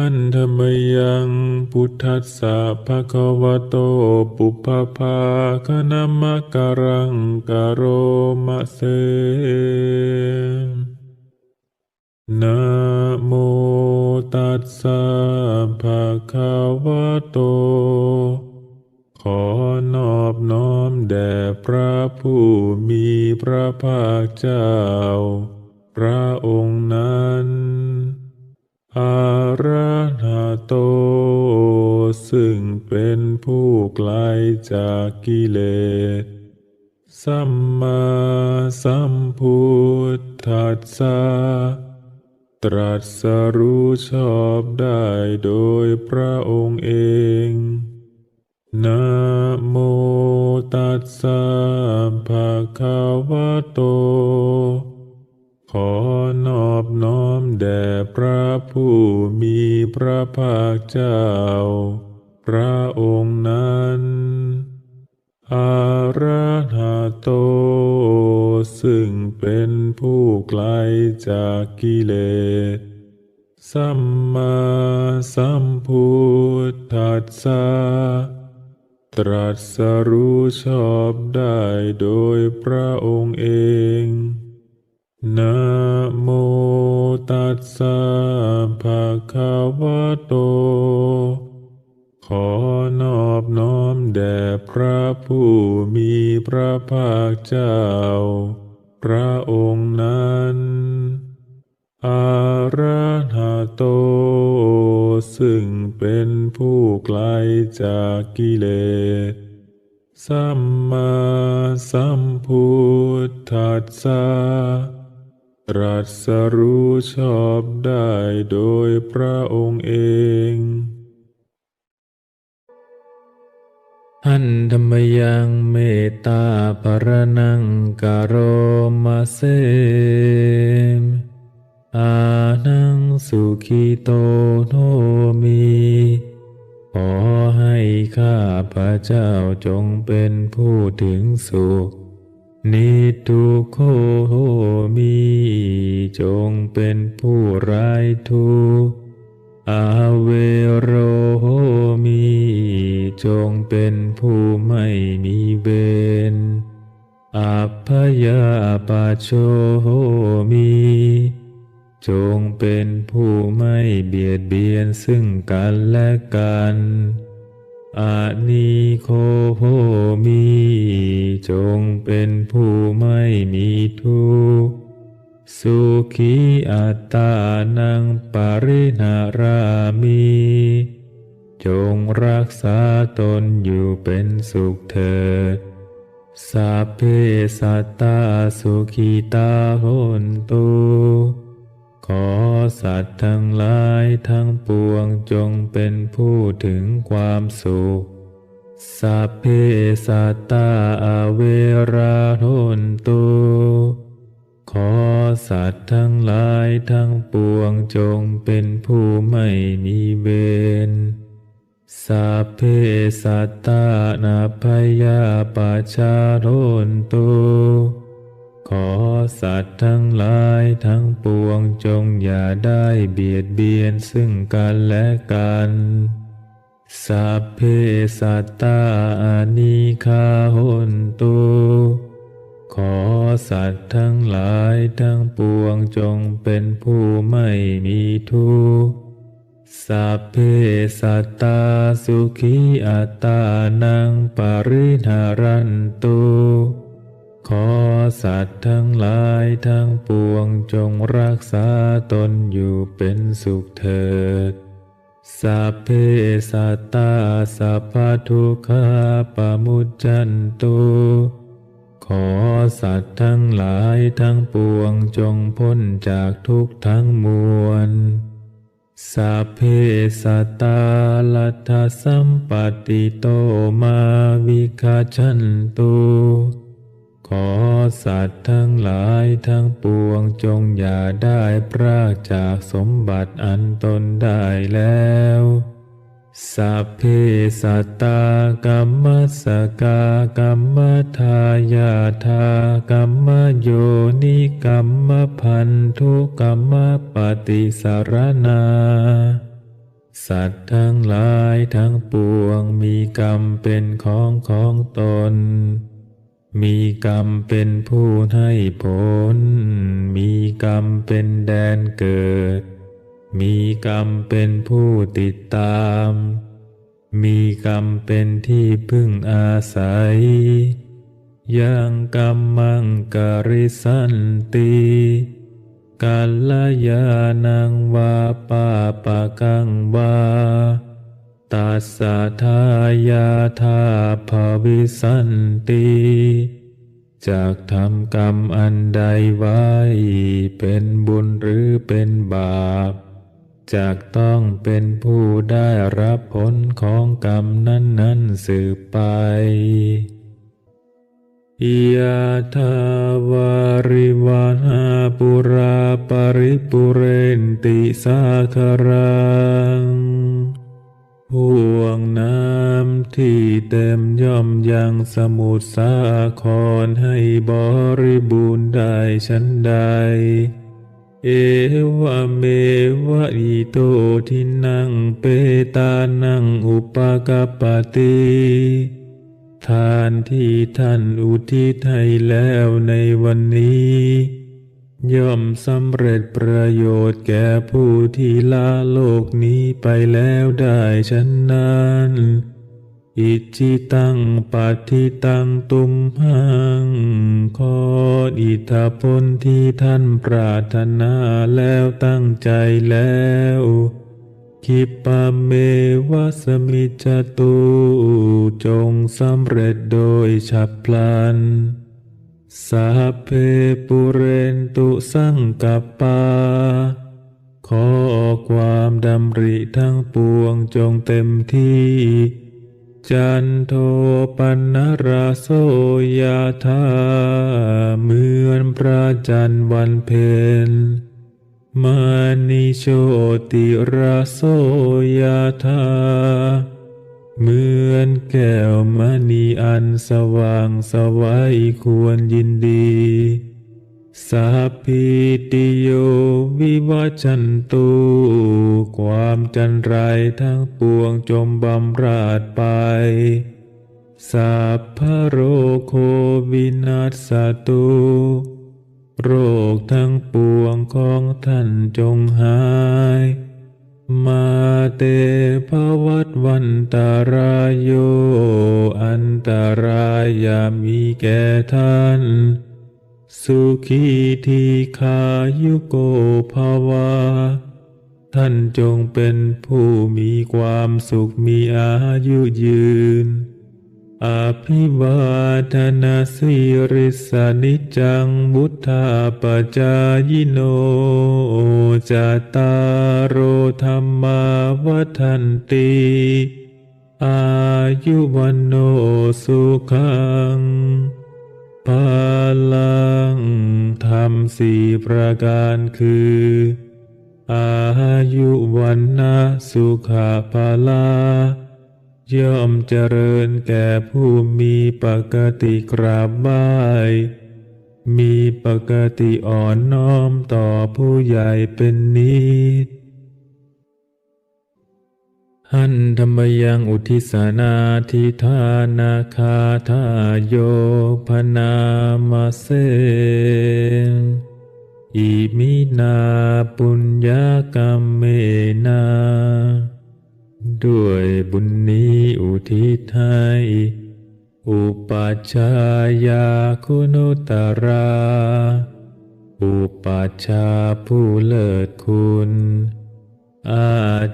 หันธรรมยังพุทธัสสะภะคะวะโตปุพพภาคณมะการังกโรมะเสนะโมตัสสะภะคะวะโต ขอนอบน้อมแด่พระผู้มีพระภาคเจ้า พระองค์นั้นอา ราธาโต ซึ่งเป็นผู้ไกลจากกิเลส สัมมาสัมพุทธัสสะตรัสรู้ชอบได้โดยพระองค์เอง นะโมตัสสะภะคะวะโต ขอ นอบน้อมแด่พระผู้มีพระภาคเจ้า พระองค์นั้น อาราธาโต ซึ่งเป็นผู้ไกลจากกิเลส สัมมาสัมพุทธัสสะตรัสรู้ชอบได้โดยพระองค์เอง นะโมตัสสะภะคะวะโต ขอนอบน้อมแด่พระผู้มีพระภาคเจ้า พระองค์นั้น อาราธาโต ซึ่งเป็นผู้ไกลจากกิเลสสัมมาสัมพุทธัสสะ ตรัสรู้ชอบได้โดยพระองค์เองหันธรรมยังเมตตาปรนังกโรมาเซมอานังสุขีโตโนมีขอให้ข้าพระเจ้าจงเป็นผู้ถึงสุข นิทุโคมีจงเป็นผู้ไร้ทุกอาเวโรมี จงเป็นผู้ไม่มีเบนอัพพยาปาโชมี จงเป็นผู้ไม่เบียดเบียนซึ่งกันและกัน อานิโคโหมีจงเป็นผู้ไม่มีทุกข์สุขีอัตตานังปรินารามีจงรักษาตนอยู่เป็นสุขเถิดสัพเพสัตตาสุขีตาหนตุ ขอสัตว์ทั้งหลายทั้งปวงจงเป็นผู้ถึงความสุข สัพเพสัตตาอเวราโหนตุขอสัตว์ทั้งหลายทั้งปวงจงเป็นผู้ไม่มีเวรสัพเพสัตตานาพยาปชาโทนตุ ขอสัตว์ทั้งหลายทั้งปวงจงอย่าได้เบียดเบียนซึ่งกันและกัน สัพเพสัตตาอานิคาโหนตุขอสัตว์ทั้งหลายทั้งปวงจงเป็นผู้ไม่มีทุกข์ สัพเพสัตตาสุขีอัตตานังปริหารันตุ ขอสัตว์ทั้งหลายทั้งปวงจงรักษาตนอยู่เป็นสุขเถิด สัพเพสัตตาสัพพทุกขาปมุจจันตุขอสัตว์ทั้งหลายทั้งปวงจงพ้นจากทุกข์ทั้งมวลสัพเพสัตตาลัทธสัมปติโตมาวิคาชันตุ ขอสัตว์ทั้งหลายทั้งปวงจงอย่าได้พรากจากสมบัติอันตนได้แล้ว สัพเพสัตตากรรมสกากรรมทายาทากรรมโยนิกรรมพันธุกรรมปฏิสารนาสัตว์ทั้งหลายทั้งปวงมีกรรมเป็นของของตน มีกรรมเป็นผู้ให้ผล มีกรรมเป็นแดนเกิด มีกรรมเป็นผู้ติดตาม มีกรรมเป็นที่พึ่งอาศัยยังกรรมังกริสันติกาลยานังวาปาปะกังวา ตัสสะทายาธาภวิสันติจากทำกรรมอันใดไว้ เป็นบุญหรือเป็นบาป จากต้องเป็นผู้ได้รับผลของกรรมนั้นๆสืบไปยะทาวาริวาหาปุราปริปุเรนติสาครัง ห่วงน้ำที่เต็มย่อมยังสมุทรสาครให้บริบูรณ์ได้ฉันใด เอวะเมวะอิโตทินังเปตานังอุปกปปติทานที่ท่านอุทิศให้แล้วในวันนี้ ย่อมสำเร็จประโยชน์แก่ผู้ที่ละโลกนี้ไปแล้วได้ฉันนั้น อิจิตังปัติตังตุมหังขออิทธผลที่ท่านปรารถนาแล้วตั้งใจแล้วคิปะเมวะสมิจตุจงสำเร็จโดยฉับพลัน สาเพปุเรนตุสังกัปปา ขอความดำริทั้งปวงจงเต็มที่ จันโทปันนราโสยาธาเหมือนพระจันทร์วันเพ็ญมานิโชติราโสยาธา เหมือนแก้วมณีอันสว่างสวัยควรยินดีสัพพิติโยวิวัชันตุความจันไรทั้งปวงจมบำราดไปสัพพะโรโควินัสสตุโรคทั้งปวงของท่านจงหาย มาเตภวัตวันตารายโย อันตรายามีแก่ท่าน สุขีทีขายุโกภาวา ท่านจงเป็นผู้มีความสุขมีอายุยืน อภิวาทนาสิริสานิจังบุทธาปจายโนจตารโรธรรมาวันติอายุวันโนสุขังพลังธรรมสี่ประการคือ อายุวันนะสุขภาลา ย่อมเจริญแก่ผู้มีปกติกราบไหว้มีปกติอ่อนน้อมต่อผู้ใหญ่เป็นนิดหันธรรมยังอุทิสนาทิธานาคาทาโยพนามาเสอิมินาปุญญากรรมเมนา ด้วยบุญนี้อุทิศให้อุปัชฌายาคุณุตรา อุปัชฌาผู้เลิศคุณ อา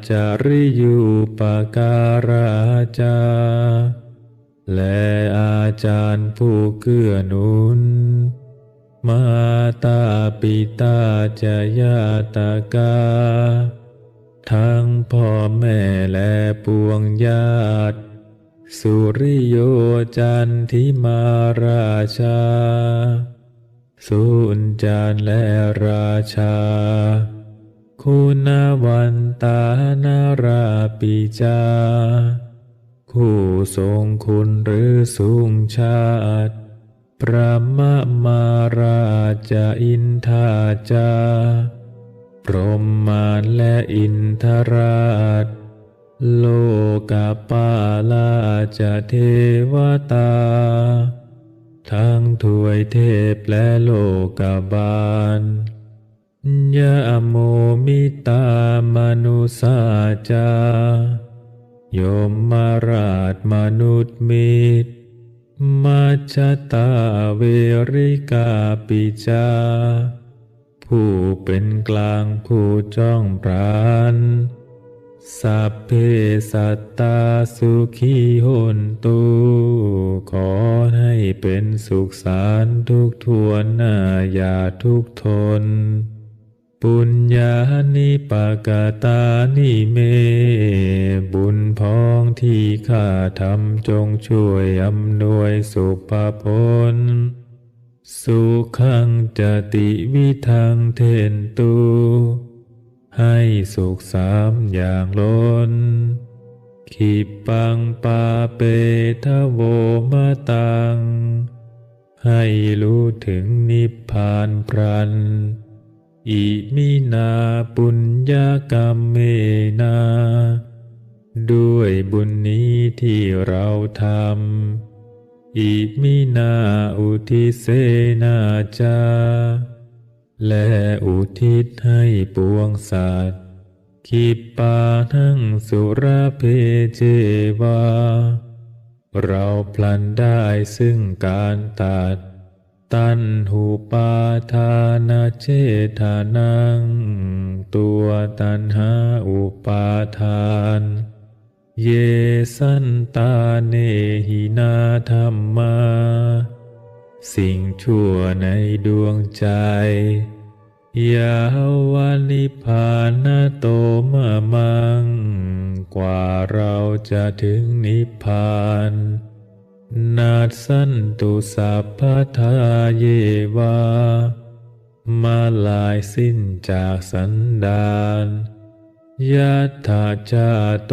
จาริยุปการาจา และอาจารย์ผู้เกื้อหนุน มาตาปิตาจยาตากา ทั้งพ่อแม่และปวงญาติ สุริโยจันทิมาราชา สุนจานและราชา คุณวันตานาราปิจา คู่ทรงคุณหรือสูงชาติพระมะมาราชอินทาจา พรหมารและอินทราช โลกาปาลาจะเทวตา ทั้งถวยเทพและโลกาบาลยะโมมิตามนุสาจา โยมมาราชมนุษย์มิตรมาชตาเวริกาปิจา ผู้เป็นกลางผู้จ้องปรานสัพเพสัตตาสุขีหนตุขอให้เป็นสุขสารทุกทวนหน้าอย่าทุกทน ปุญญานิปากาตานิเม บุญพ้องที่ข้าทำจงช่วยอำนวยสุภพล สุขังจติวิทังเทนตูให้สุขสามอย่างล้น ขีปังปาเปทะโวมาตัง ให้รู้ถึงนิพพานพรัน อิมินาปุญญากรรมเมนา ด้วยบุญนี้ที่เราทำ อิมินาอุทิเสนาจา และอุทิศให้ปวงสัตว์คิปปาทั้งสุราเพเจวา เราพลันได้ซึ่งการตัด ตันหูปาทานาเจทานัง ตัวตันหาอุปาทาน เยสันตาเนหินาธรรมา สิ่งชั่วในดวงใจ ยาวานิพานโตมามัง กว่าเราจะถึงนิพพาน นาสันตุสัพพทาเยวา มาลายสิ้นจากสันดาน ยัตถาจาโต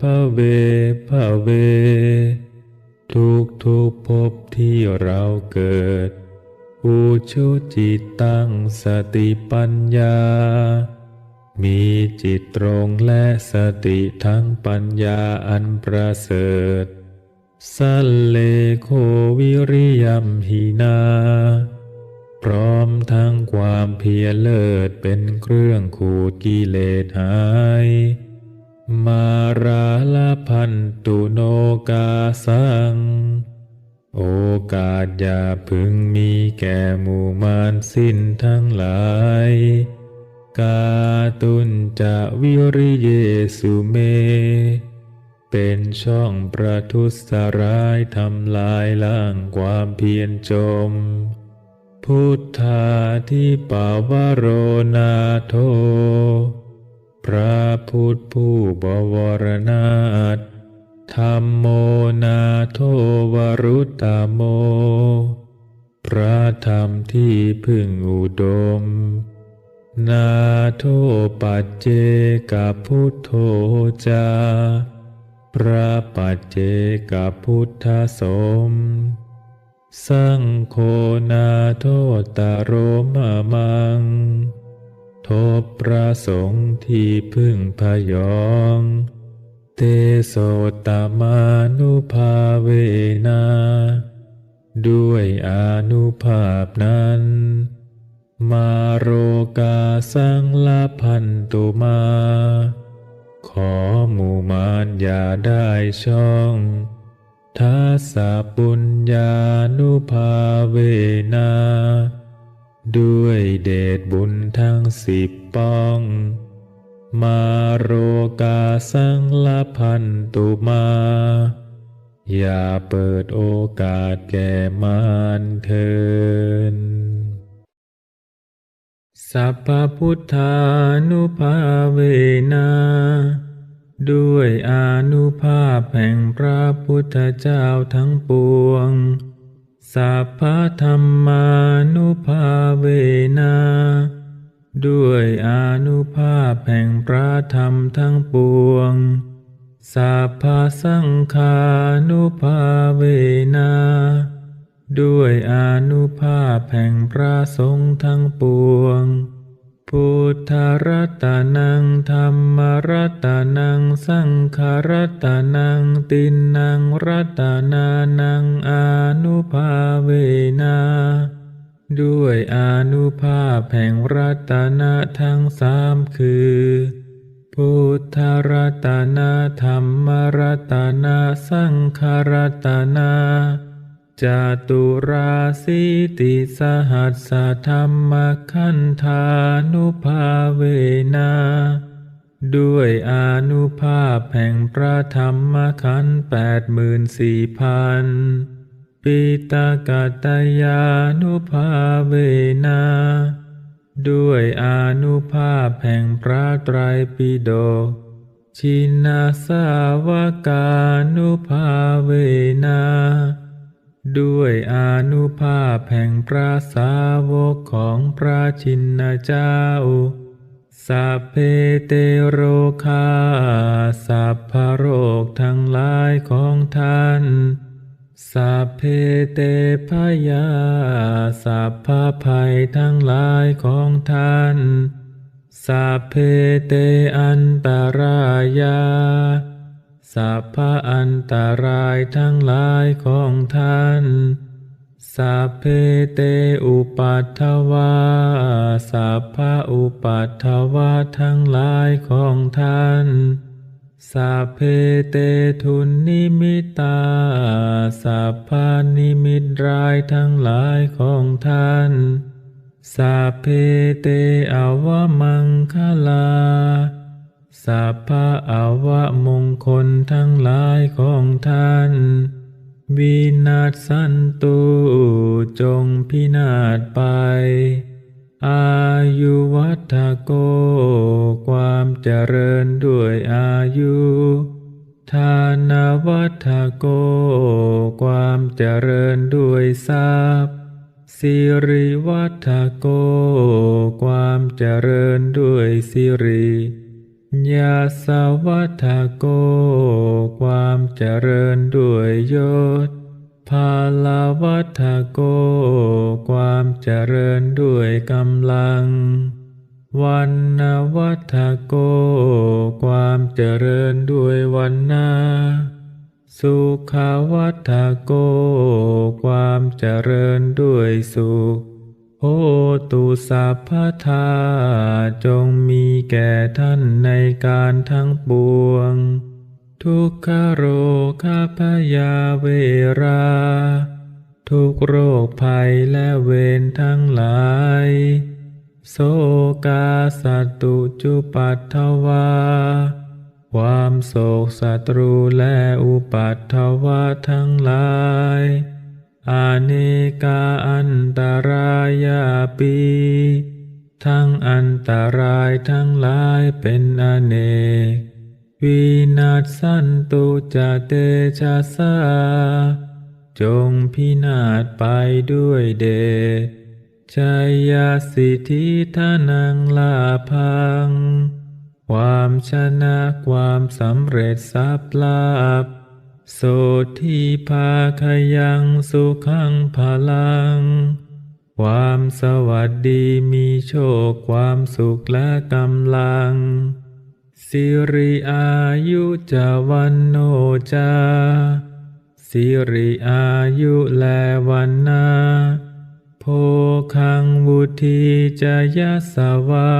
ภเวภเว ทุกทุกภพที่เราเกิดอุชุจิตตั้งสติปัญญา มีจิตตรงและสติทั้งปัญญาอันประเสริฐ สัลเลโควิริยมหินา พร้อมทั้งความเพียรเลิศเป็นเครื่องขูดกิเลสหาย มาราลพันตุโนกาสัง โอกาสอย่าพึงมีแก่หมู่มารสิ้นทั้งหลาย กาตุนจะวิริเยสุเม เป็นช่องประทุษร้ายทำลายล้างความเพียรจม พุทธาที่ปาวโรนาโท พระพุทธผู้บวรนาถธรรมโมนาโทวรุตตโม พระธรรมที่พึ่งอุดม นาโทปัจเจกับพุทโธจา พระปัจเจกับพุทธสม สังโฆนาโทตโรมมังทบพระสงฆ์ที่พึ่งพยอง เตโสตมานุภาเวนา ด้วยอนุภาพนั้น มาโรกาสังลาพันตุมา ขอหมู่มารอย่าได้ช่อง ทัสสะปุญญานุภาเวนา ด้วยเดชบุญทั้งสิบป้อง มาโรกาสังละพันตุมา อย่าเปิดโอกาสแก่มารเทินสัพพพุทธานุภาเวนา ด้วยอนุภาพแห่งพระพุทธเจ้าทั้งปวง สัพพธรรมานุภาเวนา ด้วยอนุภาพแห่งพระธรรมทั้งปวง สัพพสังฆานุภาเวนา ด้วยอนุภาพแห่งพระสงฆ์ทั้งปวง พุทธรัตนังธรรมรัตนังสังฆรัตนังตินังรัตนานังอนุภาเวนาด้วยอนุภาพแห่งรัตนะทั้งสามคือ พุทธรัตนะธรรมรัตนะสังฆรัตนะ จตุราสีติสหัสสธรรมขันธานุภาเวนา ด้วยอนุภาพแห่งพระธรรมขันธ์แปดหมื่นสี่พันปิตากตยานุภาเวนา ด้วยอนุภาพแห่งพระไตรปิฎกชินาสาวกานุภาเวนา ด้วยอนุภาพแห่งพระสาวกของพระชินเจ้า สัพเพเตโรคาสัพพโรคทั้งหลายของท่าน สัพเพเตพยาสัพพภัยทั้งหลายของท่าน สัพเพเตอันตรายา สัพพะอันตรายทั้งหลายของท่านสัพเพเตอุปัฏฐวาสัพพะอุปัฏฐวาทั้งหลายของท่านสัพเพเตทุนนิมิตาสัพพานิมิตรายทั้งหลายของท่านสัพเพเตอวมังคลา สัพพะอวมงคลทั้งหลายของท่านวินาศสันตุจงพินาศไป อายุวัฏโก ความเจริญด้วยอายุ ทานวัฏโก ความเจริญด้วยทรัพย์สิริวัฏโก ความเจริญด้วยสิริ ยาสาวัฏโก ความเจริญด้วยยศ ภาลาวัฏโก ความเจริญด้วยกำลัง วันนวัฏโก ความเจริญด้วยวันนาสุขาวัฏโก ความเจริญด้วยสุข โอตุสัพพทาจงมีแก่ท่านในการทั้งปวง ทุกขโรคาพยาเวรา ทุกโรคภัยและเวรทั้งหลาย โสกาสัตตุจุปัตถวา ความโศกศัตรูและอุปัตถวะทั้งหลาย อเนกาอันตรายาปีทั้งอันตรายทั้งหลายเป็นอเนก วินาศสันตุจะเตชะสา จงพินาศไปด้วยเดชชัยยสิทธิทานังลาพัง ความชนะความสำเร็จทรัพย์ลาภ โสทีภาคยังสุขังพลัง ความสวัสดีมีโชคความสุขและกำลัง สิริอายุจะวันโนจา สิริอายุแลวันนาโภคังวุธีจะยัสวา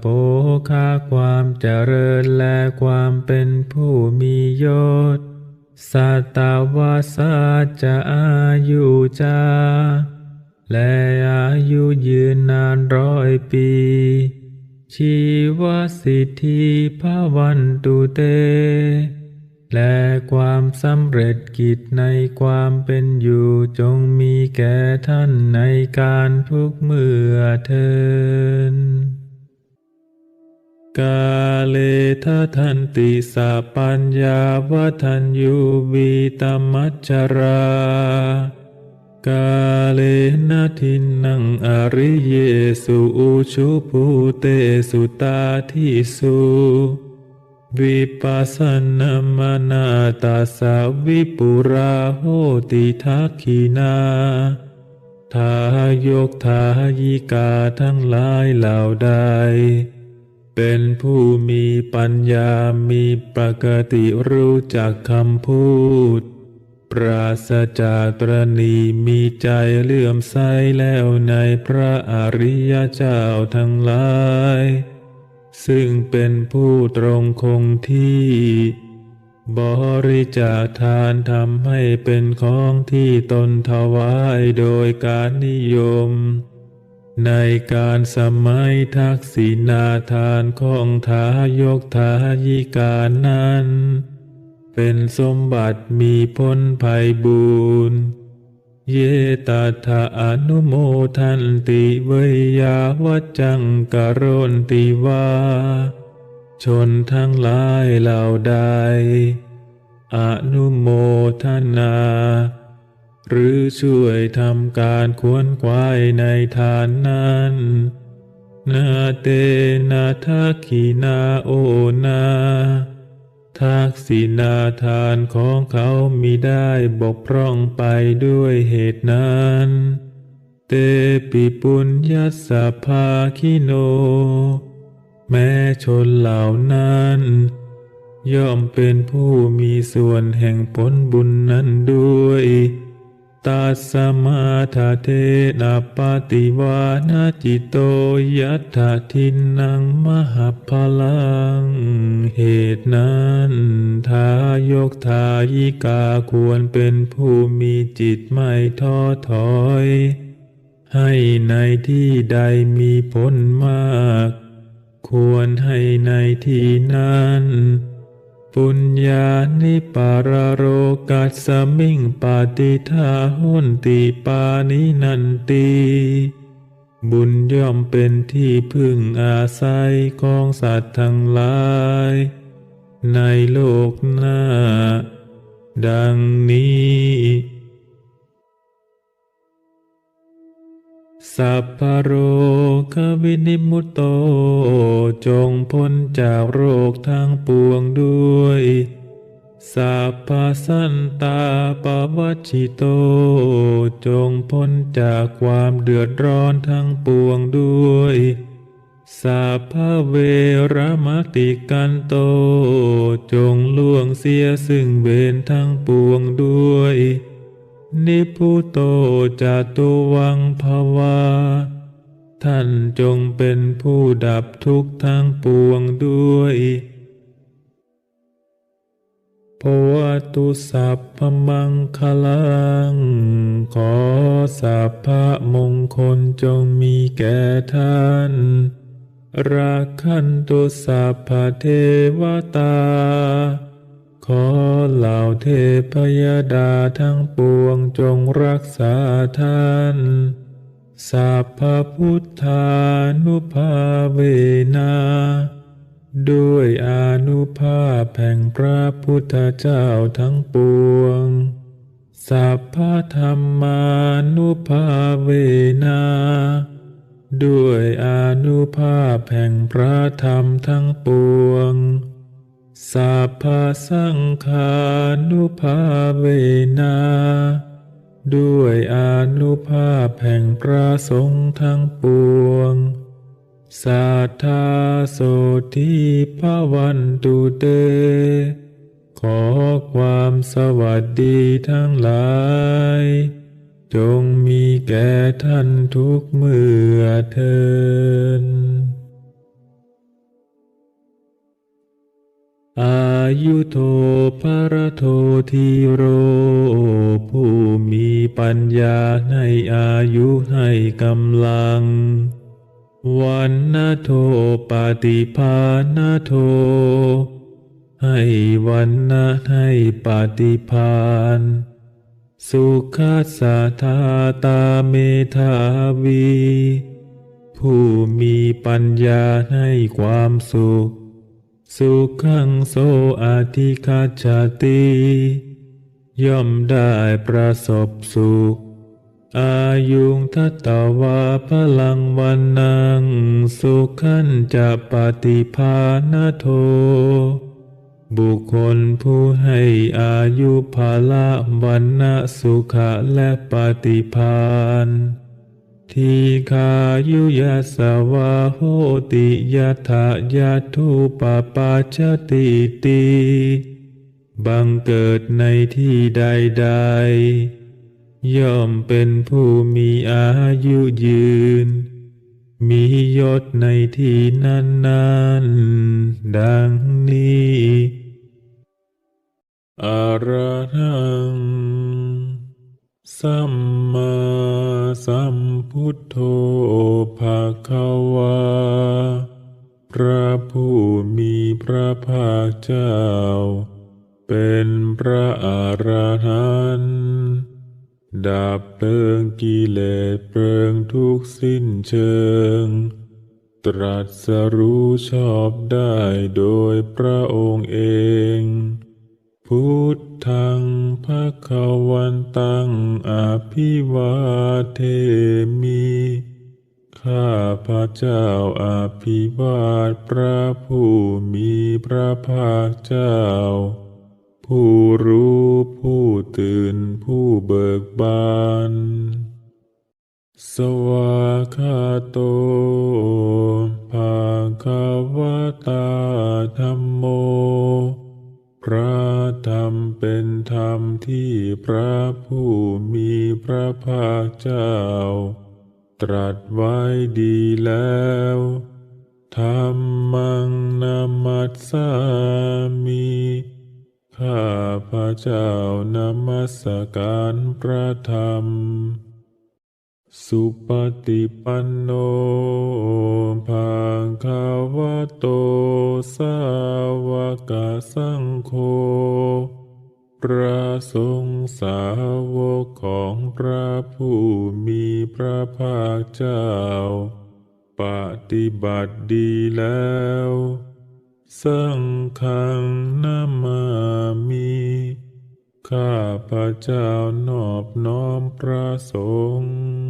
โภคาความเจริญและความเป็นผู้มียศ สัตวาสาจะอายุจา และอายุยืนนานร้อยปี ชีวสิทธิภาวันตุเต และความสำเร็จกิจในความเป็นอยู่จงมีแก่ท่านในการทุกเมื่อเทิน กาเลทะทันติสาปัญญาวทันยูวีตมัจจรากาเลนะทินังอริเยสุอุชุภูเตสุตาทิสุวิปัสสนมานาตาสาวิปุราโหติทักขีนาทายกทายิกาทั้งหลายเหล่าใด เป็นผู้มีปัญญามีปกติรู้จักคำพูด ปราศจากตรณีมีใจเลื่อมใสแล้วในพระอริยเจ้าทั้งหลาย ซึ่งเป็นผู้ตรงคงที่ บริจาคทานทำให้เป็นของที่ตนถวายโดยการนิยม ในการสมัยทักษิณาทานของทายกทายิกานั้น เป็นสมบัติมีพ้นภัยบูรณ์เยตถาอนุโมทันติเวยาวัจจังกโรนติวาชนทั้งหลายเหล่าใด อนุโมทนา หรือช่วยทำการควนขวายในทานนั้น นาเตนาทักขีนาโอนาทักษินาทานของเขามีได้บกพร่องไปด้วยเหตุนั้น เตปิปุญญาสภาคิโน แม้ชนเหล่านั้น ย่อมเป็นผู้มีส่วนแห่งผลบุญนั้นด้วย ตาสมาธาเทนะปฏิวานาจิตโตยัตถาทินังมหาพลัง เหตุนั้นทายกทายิกาควรเป็นผู้มีจิตไม่ท้อถอย ให้ในที่ใดมีผลมาก ควรให้ในที่นั้น ปุญญานิปารโรกัสมิงปาติทาหุนติปานินันตีบุญย่อมเป็นที่พึ่งอาศัยของสัตว์ทั้งหลาย ในโลกหน้า ดังนี้ สัพพโรควินิมุตโต จงพ้นจากโรคทั้งปวงด้วยสัพพสันตาปวัชชิโต จงพ้นจากความเดือดร้อนทั้งปวงด้วยสัพพเวรมติกันโต จงล่วงเสียซึ่งเวรทั้งปวงด้วย นิพุโตจตุวังภวา ท่านจงเป็นผู้ดับทุกข์ทั้งปวงด้วยภวตุสัพพมังคลัง ขอสัพพะมงคลจงมีแก่ท่านรักขันตุสัพพเทวตา ขอเหล่าเทพยดาทั้งปวงจงรักษาท่านสัพพพุทธานุภาเวนาด้วยอนุภาพแห่งพระพุทธเจ้าทั้งปวง สัพพธรรมานุภาเวนาด้วยอนุภาพแห่งพระธรรมทั้งปวง สัพพสังฆานุภาเวนาด้วยอนุภาพแห่งพระสงฆ์ทั้งปวง สัทธาโสทิภวันตุเต ขอความสวัสดีทั้งหลาย จงมีแก่ท่านทุกเมื่อเทิน อายุโทภรโททีโร ผู้มีปัญญาในอายุให้กำลัง วันนาโทปฏิภาณโท ให้วันนะให้ปฏิภาณ สุขัสสะทาตาเมธาวี ผู้มีปัญญาให้ความสุข สุขังโสอาทิคาจติ ย่อมได้ประสบสุข อายุงทัตตวาพลังวันนัง สุขันจะปฏิภาณโท บุคคลผู้ให้อายุภาละวันนะสุขะและปฏิพาน ทีคายุยาสวาโหติยะถายาทุปปาชติตีบังเกิดในที่ใดๆย่อมเป็นผู้มีอายุยืน มียศในที่นั้นๆดังนี้อะระหัง สัมมาสัมพุทโธภาควา พระผู้มีพระภาคเจ้า เป็นพระอรหันต์ดับเพลิงกิเลสเพลิงทุกสิ้นเชิง ตรัสรู้ชอบได้โดยพระองค์เอง พุทธ งภะคะวันตังอภิวาเทมิข้าพระเจ้าอาภิวาทพระผู้มีพระภาคเจ้า ผู้รู้ผู้ตื่นผู้เบิกบาน สวากขาโตภาคาวตาธรรมโม ระธรรมเป็นธรรมที่พระผู้มีพระภาคเจ้า ตรัสไว้ดีแล้วธรรมังนามัสสามิข้าพระเจ้านมัสการพระธรรม สุปฏิปันโนภาคาวะโต สาวกสังโฆพระสงฆ์สาวกของพระผู้มีพระภาคเจ้า ปฏิบัติดีแล้ว สังฆังนามามิข้าพระเจ้านอบน้อมพระสงฆ์